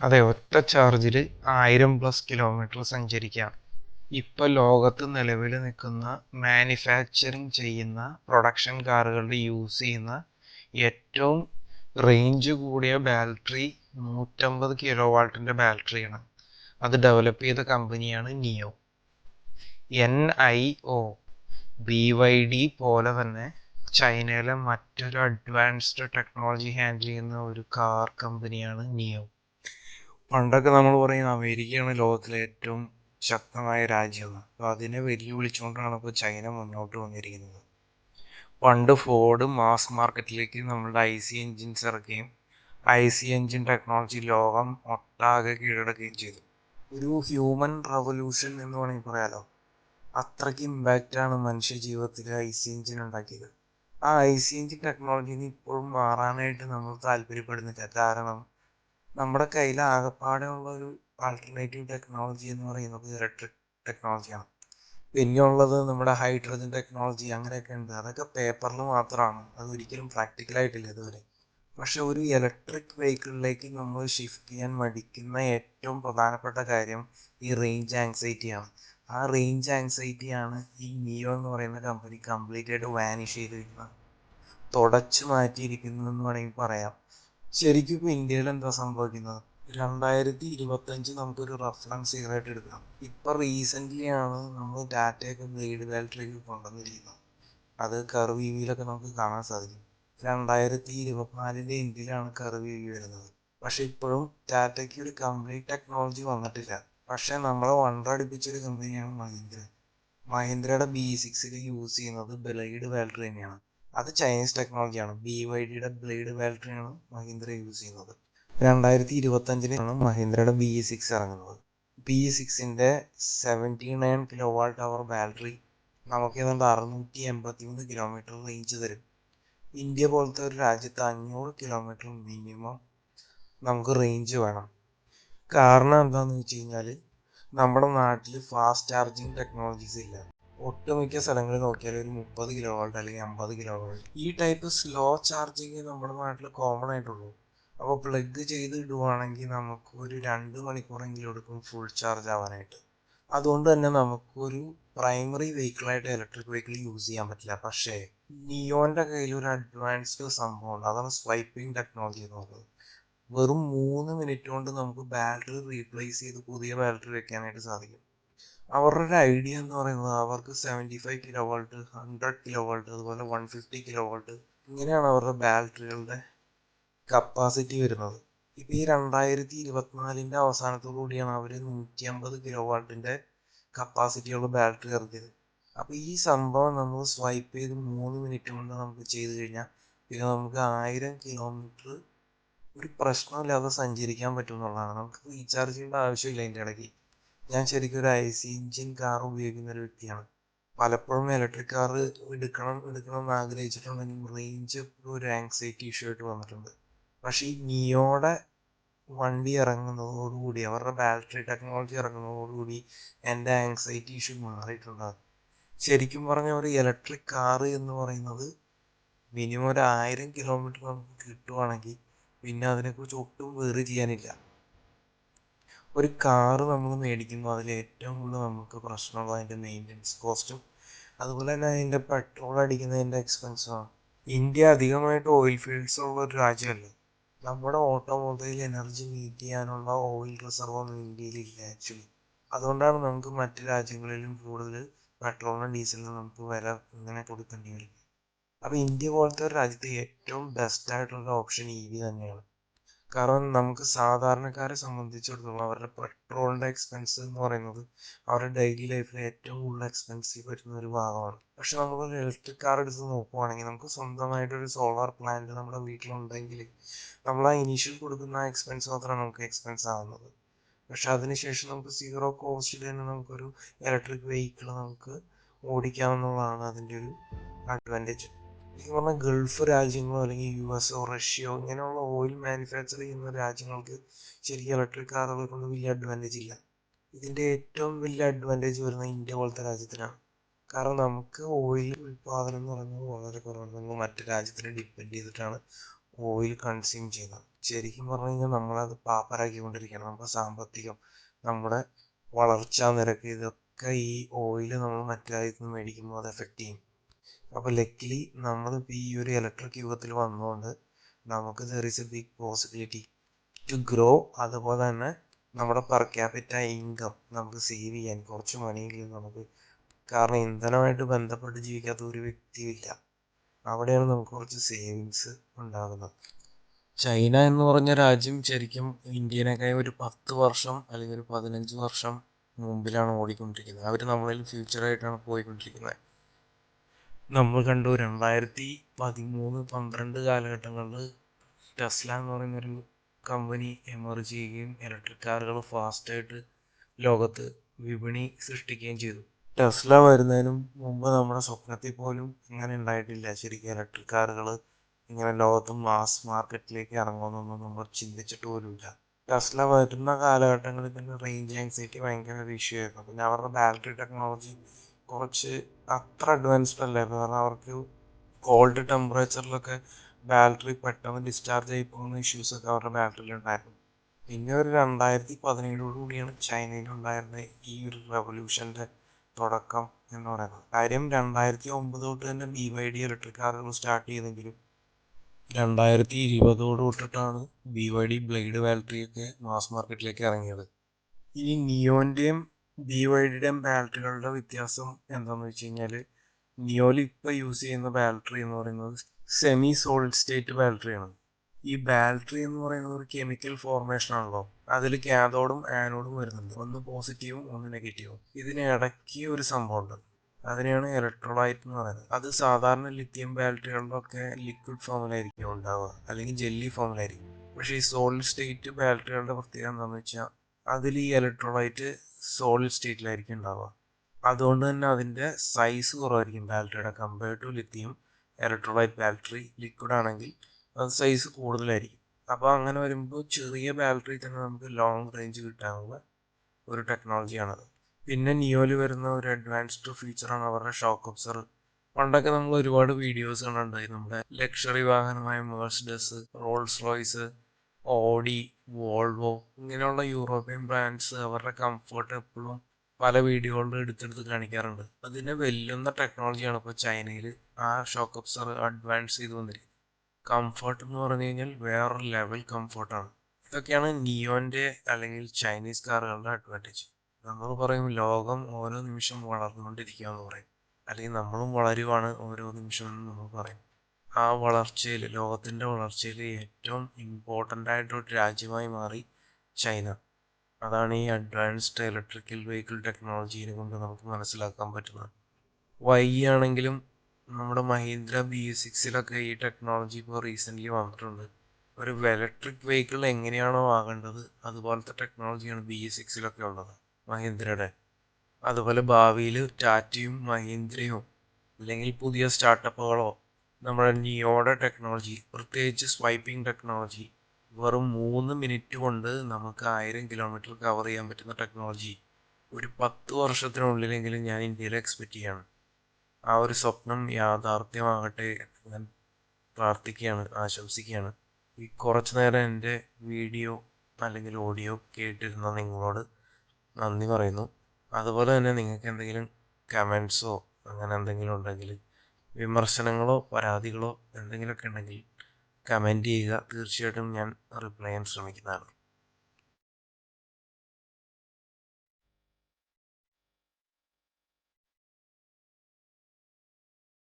അതെ ഒറ്റ ചാർജിൽ ആയിരം പ്ലസ് കിലോമീറ്റർ സഞ്ചരിക്കാം. ഇപ്പോൾ ലോകത്ത് നിലവിൽ നിൽക്കുന്ന മാനുഫാക്ചറിങ് ചെയ്യുന്ന പ്രൊഡക്ഷൻ കാറുകളിൽ യൂസ് ചെയ്യുന്ന ഏറ്റവും റേഞ്ച് കൂടിയ ബാറ്ററി നൂറ്റമ്പത് കിലോ വാൾട്ടിന്റെ ബാറ്ററിയാണ് അത് ഡെവലപ്പ് ചെയ്ത കമ്പനിയാണ് NIO N I O B Y D പോലെ തന്നെ ചൈനയിലെ മറ്റൊരു അഡ്വാൻസ്ഡ് ടെക്നോളജി ഹാൻഡിൽ ചെയ്യുന്ന ഒരു കാർ കമ്പനിയാണ് നിയോ പണ്ടൊക്കെ നമ്മൾ പറയും അമേരിക്കയാണ് ലോകത്തിലെ ഏറ്റവും ശക്തമായ രാജ്യം അപ്പോൾ അതിനെ വെല്ലുവിളിച്ചുകൊണ്ടാണ് ഇപ്പോൾ ചൈന മുന്നോട്ട് വന്നിരിക്കുന്നത്. പണ്ട് ഫോർഡ് മാസ് മാർക്കറ്റിലേക്ക് നമ്മളുടെ ഐ സി എൻജിൻസ് ഇറക്കുകയും ഐ സി എൻജിൻ ടെക്നോളജി ലോകം ഒട്ടാകെ കീഴടക്കുകയും ചെയ്തു. ഒരു ഹ്യൂമൻ റവല്യൂഷൻ എന്ന് വേണമെങ്കിൽ പറയാലോ. അത്രയ്ക്ക് ഇമ്പാക്റ്റാണ് മനുഷ്യ ജീവിതത്തിൽ ഐ സി എൻജിൻ ഉണ്ടാക്കിയത്. ആ ഐ സി എൻജിൻ ടെക്നോളജിന് ഇപ്പോഴും മാറാനായിട്ട് നമ്മൾ താല്പര്യപ്പെടുന്നില്ല. കാരണം നമ്മുടെ കയ്യിൽ ആകെപ്പാടെ ഉള്ള ഒരു ആൾട്ടർനേറ്റീവ് ടെക്നോളജി എന്ന് പറയുന്നത് ഇലക്ട്രിക് ടെക്നോളജിയാണ് പിന്നെയുള്ളത് നമ്മുടെ ഹൈഡ്രജൻ ടെക്നോളജി അങ്ങനെയൊക്കെ ഉണ്ട്. അതൊക്കെ പേപ്പറിൽ മാത്രമാണ് അത് ഒരിക്കലും പ്രാക്ടിക്കലായിട്ടില്ല ഇതുവരെ. പക്ഷെ ഒരു ഇലക്ട്രിക് വെഹിക്കിളിലേക്ക് നമ്മൾ ഷിഫ്റ്റ് ചെയ്യാൻ മടിക്കുന്ന ഏറ്റവും പ്രധാനപ്പെട്ട കാര്യം ഈ റേഞ്ച് ആങ്സൈറ്റിയാണ് ആ റേഞ്ച് ആങ്സൈറ്റിയാണ് ഈ നിയോ എന്ന് പറയുന്ന കമ്പനി കംപ്ലീറ്റ് ആയിട്ട് വാനിഷ് ചെയ്തിരിക്കുന്നത്. തുടച്ചു മാറ്റിയിരിക്കുന്നു എന്ന് വേണമെങ്കിൽ പറയാം. ശരിക്കും ഇന്ത്യയിൽ എന്താ സംഭവിക്കുന്നത്? രണ്ടായിരത്തി ഇരുപത്തഞ്ച് നമുക്കൊരു റഫറൻസ് ഇയർ ആയിട്ട് എടുക്കാം. ഇപ്പം റീസെന്റ്ലി ആണ് നമ്മൾ ഡാറ്റയൊക്കെ ബ്ലേഡ് ബാറ്ററിക്ക് കൊണ്ടുവന്നിരിക്കുന്നത്. അത് കർവ് നമുക്ക് കാണാൻ സാധിക്കും. രണ്ടായിരത്തി ഇരുപത്തിനാലിന്റെ ഇന്ത്യയിലാണ് കർവ് വരുന്നത്. പക്ഷെ ഇപ്പോഴും ടാറ്റയ്ക്ക് ഒരു കംപ്ലീറ്റ് ടെക്നോളജി വന്നിട്ടില്ല. പക്ഷെ നമ്മളെ വണ്ടടിപ്പിച്ചൊരു കമ്പനിയാണ് മഹീന്ദ്ര. മഹീന്ദ്രയുടെ ബി സിക്സിൽ യൂസ് ചെയ്യുന്നത് ബ്ലേഡ് ബാറ്ററി തന്നെയാണ്. അത് ചൈനീസ് ടെക്നോളജിയാണ് ബി വൈ ഡിയുടെ ബ്ലേഡ് ബാറ്ററിയാണ് മഹീന്ദ്ര യൂസ് ചെയ്യുന്നത്. രണ്ടായിരത്തി ഇരുപത്തഞ്ചിനാണ് മഹീന്ദ്രയുടെ ബി സിക്സ് ഇറങ്ങുന്നത്. B സിക്സിന്റെ seventy nine kilowatt hour battery നമുക്ക് ഏതാണ്ട് അറുന്നൂറ്റി എൺപത്തി മൂന്ന് കിലോമീറ്റർ റേഞ്ച് തരും. ഇന്ത്യ പോലത്തെ ഒരു രാജ്യത്ത് അഞ്ഞൂറ് കിലോമീറ്റർ മിനിമം നമുക്ക് റേഞ്ച് വേണം. കാരണം എന്താണെന്ന് വെച്ച് കഴിഞ്ഞാൽ നമ്മുടെ നാട്ടിൽ ഫാസ്റ്റ് ചാർജിങ് ടെക്നോളജീസ് ഇല്ല. ഒട്ടുമിക്ക സ്ഥലങ്ങളിൽ നോക്കിയാൽ ഒരു മുപ്പത് കിലോ വോൾട്ട് അല്ലെങ്കിൽ അമ്പത് കിലോ വോൾട്ട്. ഈ ടൈപ്പ് സ്ലോ ചാർജിങ് നമ്മുടെ നാട്ടിൽ കോമൺ ആയിട്ടുള്ളൂ. അപ്പോൾ പ്ലഗ് ചെയ്ത് ഇടുവാണെങ്കിൽ നമുക്ക് ഒരു രണ്ട് മണിക്കൂറെങ്കിലും എടുക്കും ഫുൾ ചാർജ് ആവാനായിട്ട്. അതുകൊണ്ട് തന്നെ നമുക്കൊരു പ്രൈമറി വെഹിക്കിളായിട്ട് ഇലക്ട്രിക് വെഹിക്കിൾ യൂസ് ചെയ്യാൻ പറ്റില്ല. പക്ഷേ നിയോന്റെ കയ്യിൽ ഒരു അഡ്വാൻസ്ഡ് സംഭവമുണ്ട് അതാണ് സ്വൈപ്പിംഗ് ടെക്നോളജി എന്ന് പറയുന്നത്. വെറും മൂന്ന് മിനിറ്റ് കൊണ്ട് നമുക്ക് ബാറ്ററി റീപ്ലേസ് ചെയ്ത് പുതിയ ബാറ്ററി വെക്കാനായിട്ട് സാധിക്കും. അവരുടെ ഒരു ഐഡിയ എന്ന് പറയുന്നത് അവർക്ക് seventy five kilovolt hundred kilovolt അതുപോലെ വൺ ഫിഫ്റ്റി കിലോ വോൾട്ട് ഇങ്ങനെയാണ് അവരുടെ ബാറ്ററികളുടെ കപ്പാസിറ്റി വരുന്നത്. ഇപ്പം ഈ രണ്ടായിരത്തി ഇരുപത്തിനാലിന്റെ അവസാനത്തോടു കൂടിയാണ് അവർ നൂറ്റി അമ്പത് കിലോ വാട്ടിന്റെ കപ്പാസിറ്റിയുള്ള ബാറ്ററി ഇറക്കിയത്. അപ്പോൾ ഈ സംഭവം നമ്മൾ സ്വൈപ്പ് ചെയ്ത് മൂന്ന് മിനിറ്റ് കൊണ്ട് നമുക്ക് ചെയ്ത് കഴിഞ്ഞാൽ പിന്നെ നമുക്ക് ആയിരം കിലോമീറ്റർ ഒരു പ്രശ്നമില്ലാതെ സഞ്ചരിക്കാൻ പറ്റും എന്നുള്ളതാണ്. നമുക്ക് റീചാർജ് ചെയ്യേണ്ട ആവശ്യമില്ല അതിന്റെ ഇടയ്ക്ക്. ഞാൻ ശരിക്കും ഒരു ഐ സി എഞ്ചിൻ കാർ ഉപയോഗിക്കുന്ന ഒരു വ്യക്തിയാണ്. പലപ്പോഴും ഇലക്ട്രിക് കാർ എടുക്കണം എടുക്കണം എന്ന് ആഗ്രഹിച്ചിട്ടുണ്ടെങ്കിൽ റേഞ്ച് ഒരു ആങ്സൈറ്റി ഇഷ്യൂ ആയിട്ട് വന്നിട്ടുണ്ട്. പക്ഷേ ഈ നിയോടെ വണ്ടി ഇറങ്ങുന്നതോടുകൂടി അവരുടെ ബാറ്ററി ടെക്നോളജി ഇറങ്ങുന്നതോടുകൂടി എന്റെ ആങ്സൈറ്റി ഇഷ്യൂ മാറിയിട്ടുണ്ട്. ശരിക്കും പറഞ്ഞ ഒരു ഇലക്ട്രിക് കാർ എന്ന് പറയുന്നത് മിനിമം ഒരു ആയിരം കിലോമീറ്റർ നമുക്ക് കിട്ടുവാണെങ്കിൽ പിന്നെ അതിനെക്കുറിച്ച് ഒട്ടും വേറെ ചെയ്യാനില്ല. ഒരു കാറ് നമ്മൾ മേടിക്കുമ്പോൾ അതിൽ ഏറ്റവും കൂടുതൽ നമുക്ക് പ്രശ്നമുള്ളത് അതിന്റെ മെയിന്റനൻസ് കോസ്റ്റും അതുപോലെ തന്നെ അതിന്റെ പെട്രോൾ അടിക്കുന്നതിന്റെ എക്സ്പെൻസുമാണ് ഇന്ത്യ അധികമായിട്ട് ഓയിൽ ഫീൽഡ്സ് ഉള്ള ഒരു രാജ്യമല്ല. നമ്മുടെ ഓട്ടോമൊബൈൽ എനർജി മീറ്റ് ചെയ്യാനുള്ള ഓയിൽ റിസർവ് ഒന്നും ഇന്ത്യയിലില്ല ആക്ച്വലി അതുകൊണ്ടാണ് നമുക്ക് മറ്റു രാജ്യങ്ങളിലും കൂടുതൽ പെട്രോളിനും ഡീസലിനും നമുക്ക് വില ഇങ്ങനെ കൊടുക്കേണ്ടി വരും അപ്പോൾ ഇന്ത്യ പോലത്തെ ഒരു രാജ്യത്ത് ഏറ്റവും ബെസ്റ്റ് ആയിട്ടുള്ള ഓപ്ഷൻ ഇ വി തന്നെയാണ്. കാരണം നമുക്ക് സാധാരണക്കാരെ സംബന്ധിച്ചിടത്തോളം അവരുടെ പെട്രോളിന്റെ എക്സ്പെൻസ് എന്ന് പറയുന്നത് അവരുടെ ഡെയിലി ലൈഫിൽ ഏറ്റവും കൂടുതൽ എക്സ്പെൻസീവ് വരുന്ന ഒരു ഭാഗമാണ്. പക്ഷെ നമ്മൾ ഇലക്ട്രിക് കാർ എടുത്ത് നോക്കുവാണെങ്കിൽ നമുക്ക് സ്വന്തമായിട്ടൊരു സോളാർ പ്ലാന്റ് നമ്മുടെ വീട്ടിലുണ്ടെങ്കിൽ നമ്മൾ ആ ഇനീഷ്യൽ കൊടുക്കുന്ന എക്സ്പെൻസ് മാത്രമാണ് നമുക്ക് എക്സ്പെൻസ് ആവുന്നത്. പക്ഷെ അതിനുശേഷം നമുക്ക് സീറോ കോസ്റ്റിൽ തന്നെ നമുക്കൊരു ഇലക്ട്രിക് വെഹിക്കിൾ നമുക്ക് ഓടിക്കാവുന്നതാണ് അതിന്റെ ഒരു അഡ്വാന്റേജ് ശരിക്കും പറഞ്ഞാൽ ഗൾഫ് രാജ്യങ്ങളോ അല്ലെങ്കിൽ യു എസോ റഷ്യയോ ഇങ്ങനെയുള്ള ഓയിൽ മാനുഫാക്ചർ ചെയ്യുന്ന രാജ്യങ്ങൾക്ക് ശരിക്കും ഇലക്ട്രിക് കാറുകൾ കൊണ്ട് വലിയ അഡ്വാന്റേജ് ഇല്ല. ഇതിന്റെ ഏറ്റവും വലിയ അഡ്വാന്റേജ് വരുന്നത് ഇന്ത്യ പോലത്തെ രാജ്യത്തിനാണ്. കാരണം നമുക്ക് ഓയിൽ ഉൽപ്പാദനം എന്ന് പറയുന്നത് വളരെ കുറവാണ്. നമ്മൾ മറ്റു രാജ്യത്തിനെ ഡിപ്പെൻഡ് ചെയ്തിട്ടാണ് ഓയിൽ കൺസ്യൂം ചെയ്യുന്നത്. ശരിക്കും പറഞ്ഞു കഴിഞ്ഞാൽ നമ്മളത് പാപ്പരാക്കിക്കൊണ്ടിരിക്കുകയാണ്. നമ്മുടെ സാമ്പത്തികം നമ്മുടെ വളർച്ചാ നിരക്ക് ഇതൊക്കെ ഈ ഓയിൽ നമ്മൾ മറ്റു രാജ്യത്ത് നിന്ന് മേടിക്കുമ്പോൾ അത് എഫക്റ്റ് ചെയ്യും. അപ്പോൾ ലക്കിലി നമ്മളിപ്പോൾ ഈ ഒരു ഇലക്ട്രിക് യുഗത്തിൽ വന്നതുകൊണ്ട് നമുക്ക് there is a big possibility to grow അതുപോലെ തന്നെ നമ്മുടെ പെർ ക്യാപിറ്റ ഇൻകം നമുക്ക് സേവ് ചെയ്യാൻ കുറച്ച് മണിയെങ്കിലും നമുക്ക് കാരണം ഇന്ധനമായിട്ട് ബന്ധപ്പെട്ട് ജീവിക്കാത്ത ഒരു വ്യക്തിയില്ല അവിടെയാണ് നമുക്ക് കുറച്ച് സേവിങ്സ് ഉണ്ടാകുന്നത്. ചൈന എന്ന് പറഞ്ഞ രാജ്യം ശരിക്കും ഇന്ത്യനേക്കാൾ ഒരു പത്ത് വർഷം അല്ലെങ്കിൽ ഒരു പതിനഞ്ച് വർഷം മുമ്പിലാണ് ഓടിക്കൊണ്ടിരിക്കുന്നത്. അവർ നമ്മളിൽ ഫ്യൂച്ചറായിട്ടാണ് പോയിക്കൊണ്ടിരിക്കുന്നത്. നമ്മൾ കണ്ടു രണ്ടായിരത്തി പതിമൂന്ന് പന്ത്രണ്ട് കാലഘട്ടങ്ങളിൽ ടെസ്ല എന്ന് പറയുന്നൊരു കമ്പനി എമർജ് ചെയ്യുകയും ഇലക്ട്രിക് കാറുകൾ ഫാസ്റ്റായിട്ട് ലോകത്ത് വിപണി സൃഷ്ടിക്കുകയും ചെയ്തു. ടെസ്ല വരുന്നതിനും മുമ്പ് നമ്മുടെ സ്വപ്നത്തിൽ പോലും ഇങ്ങനെ ഉണ്ടായിട്ടില്ല. ശരിക്കും ഇലക്ട്രിക് കാറുകൾ ഇങ്ങനെ ലോകത്ത് മാസ് മാർക്കറ്റിലേക്ക് ഇറങ്ങുമെന്നൊന്നും നമ്മൾ ചിന്തിച്ചിട്ട് പോലുമില്ല. ടെസ്ല വരുന്ന കാലഘട്ടങ്ങളിൽ തന്നെ റേഞ്ച് ആൻസൈറ്റി ഭയങ്കര ഒരു ഇഷ്യൂ ആയിരുന്നു. പിന്നെ അവരുടെ ബാറ്ററി ടെക്നോളജി കുറച്ച് അത്ര അഡ്വാൻസ്ഡ് അല്ലായിരുന്നു കാരണം അവർക്ക് കോൾഡ് ടെമ്പറേച്ചറിലൊക്കെ ബാറ്ററി പെട്ടെന്ന് ഡിസ്ചാർജ് ആയി പോകുന്ന ഇഷ്യൂസൊക്കെ അവരുടെ ബാറ്ററിയിൽ ഉണ്ടായിരുന്നു. പിന്നെ ഒരു രണ്ടായിരത്തി പതിനേഴോട് കൂടിയാണ് ചൈനയിൽ ഉണ്ടായിരുന്ന ഈ ഒരു റെവല്യൂഷന്റെ തുടക്കം എന്ന് പറയുന്നത്. കാര്യം രണ്ടായിരത്തി ഒമ്പത് തൊട്ട് തന്നെ ബി വൈ ഡി ഇലക്ട്രിക് കാറുകൾ സ്റ്റാർട്ട് ചെയ്തെങ്കിലും രണ്ടായിരത്തി ഇരുപതോട് തൊട്ടിട്ടാണ് ബി വൈ ഡി ബ്ലേഡ് ബാറ്ററിയൊക്കെ മാസ് മാർക്കറ്റിലേക്ക് ഇറങ്ങിയത്. ഇനി നിയോന്റെയും ബി വൈഡിയുടെയും ബാറ്ററികളുടെ വ്യത്യാസം എന്താണെന്ന് വെച്ച് കഴിഞ്ഞാൽ നിയോലി ഇപ്പോൾ യൂസ് ചെയ്യുന്ന ബാറ്ററി എന്ന് പറയുന്നത് സെമി സോളിഡ് സ്റ്റേറ്റ് ബാറ്ററിയാണ് ഈ ബാറ്ററി എന്ന് പറയുന്നത് ഒരു കെമിക്കൽ ഫോർമേഷൻ ആണല്ലോ. അതിൽ കാഥോഡും ആനോഡും വരുന്നുണ്ട്. ഒന്ന് പോസിറ്റീവും ഒന്ന് നെഗറ്റീവും ഇതിന് ഇടയ്ക്ക് ഒരു സംഭവമുണ്ട്. അതിനെയാണ് ഇലക്ട്രോലൈറ്റ് എന്ന് പറയുന്നത്. അത് സാധാരണ ലിത്യം ബാറ്ററികളിലൊക്കെ ലിക്വിഡ് ഫോമിലായിരിക്കും ഉണ്ടാവുക. അല്ലെങ്കിൽ ജെല്ലി ഫോമിലായിരിക്കും പക്ഷേ ഈ സോളിഡ് സ്റ്റേറ്റ് ബാറ്ററികളുടെ പ്രത്യേകത എന്താണെന്ന് വെച്ചാൽ അതിൽ ഈ ഇലക്ട്രോലൈറ്റ് സോളിഡ് സ്റ്റേറ്റിലായിരിക്കും ഉണ്ടാവുക അതുകൊണ്ട് തന്നെ അതിന്റെ സൈസ് കുറവായിരിക്കും ബാറ്ററിയുടെ compared to lithium electrolyte battery liquid ആണെങ്കിൽ അത് സൈസ് കൂടുതലായിരിക്കും. അപ്പോൾ അങ്ങനെ വരുമ്പോൾ ചെറിയ ബാറ്ററി തന്നെ നമുക്ക് ലോങ് റേഞ്ച് കിട്ടാനുള്ള ഒരു ടെക്നോളജിയാണത് പിന്നെ നിയോയിൽ വരുന്ന ഒരു അഡ്വാൻസ്ഡ് ഫീച്ചറാണ് അവരുടെ ഷോക്ക് ഒബ്സർവർ പണ്ടൊക്കെ നമ്മൾ ഒരുപാട് വീഡിയോസ് കണ്ടിട്ടുണ്ടായി. നമ്മുടെ luxury വാഹനമായ Mercedes Rolls Royce Audi Volvo ഇങ്ങനെയുള്ള യൂറോപ്യൻ ബ്രാൻഡ്സ് അവരുടെ കംഫർട്ട് എപ്പോഴും പല വീഡിയോകളിലും എടുത്തെടുത്ത് കാണിക്കാറുണ്ട്. അതിനെ വെല്ലുന്ന ടെക്നോളജിയാണ് ഇപ്പോൾ ചൈനയിൽ ആ ഷോക്ക് അപ്സർ അഡ്വാൻസ് ചെയ്ത് വന്നിരിക്കുന്നത്. കംഫർട്ട് എന്ന് പറഞ്ഞു കഴിഞ്ഞാൽ വേറൊരു ലെവൽ കംഫർട്ടാണ് ഇതൊക്കെയാണ് നിയോന്റെ അല്ലെങ്കിൽ ചൈനീസ് കാറുകളുടെ അഡ്വാന്റേജ് നമ്മൾ പറയും ലോകം ഓരോ നിമിഷം വളർന്നുകൊണ്ടിരിക്കുക എന്ന് പറയും. അല്ലെങ്കിൽ നമ്മളും വളരുവാണ് ഓരോ നിമിഷം എന്ന് നമ്മൾ പറയും. ആ വളർച്ചയിൽ ലോകത്തിന്റെ വളർച്ചയിൽ ഏറ്റവും ഇമ്പോർട്ടന്റ് ആയിട്ടൊരു രാജ്യമായി മാറി ചൈന. അതാണ് ഈ അഡ്വാൻസ്ഡ് ഇലക്ട്രിക്കൽ വെഹിക്കിൾ ടെക്നോളജിയെ കൊണ്ട് നമുക്ക് മനസ്സിലാക്കാൻ പറ്റുന്നത്. വൈ ആണെങ്കിലും നമ്മുടെ മഹീന്ദ്ര ബി സിക്സിലൊക്കെ ഈ ടെക്നോളജി ഇപ്പോൾ റീസെന്റ്ലി വന്നിട്ടുണ്ട്. ഒരു ഇലക്ട്രിക് വെഹിക്കിൾ എങ്ങനെയാണോ ആകേണ്ടത് അതുപോലത്തെ ടെക്നോളജിയാണ് ബി സിക്സിലൊക്കെ ഉള്ളത് മഹീന്ദ്രയുടെ. അതുപോലെ ഭാവിയിൽ ടാറ്റയും മഹീന്ദ്രയും അല്ലെങ്കിൽ പുതിയ സ്റ്റാർട്ടപ്പുകളോ നമ്മുടെ നിയോഡ ടെക്നോളജി പ്രത്യേകിച്ച് സ്വൈപ്പിംഗ് ടെക്നോളജി വെറും മൂന്ന് മിനിറ്റ് കൊണ്ട് നമുക്ക് ആയിരം കിലോമീറ്റർ കവർ ചെയ്യാൻ പറ്റുന്ന ടെക്നോളജി ഒരു പത്ത് വർഷത്തിനുള്ളിലെങ്കിലും ഞാൻ ഇന്ത്യയിൽ എക്സ്പെക്റ്റ് ചെയ്യാണ്. ആ ഒരു സ്വപ്നം യാഥാർത്ഥ്യമാകട്ടെ ഞാൻ പ്രാർത്ഥിക്കുകയാണ് ആശംസിക്കുകയാണ്. ഈ കുറച്ച് നേരം എന്റെ വീഡിയോ അല്ലെങ്കിൽ ഓഡിയോ കേട്ടിരുന്ന നിങ്ങളോട് നന്ദി പറയുന്നു. അതുപോലെ തന്നെ നിങ്ങൾക്ക് എന്തെങ്കിലും കമൻസോ അങ്ങനെ എന്തെങ്കിലും ഉണ്ടെങ്കിൽ വിമർശനങ്ങളോ പരാതികളോ എന്തെങ്കിലുമൊക്കെ ഉണ്ടെങ്കിൽ കമന്റ് ചെയ്യുക. തീർച്ചയായിട്ടും ഞാൻ റിപ്ലൈ ചെയ്യാൻ ശ്രമിക്കുന്നതാണ്.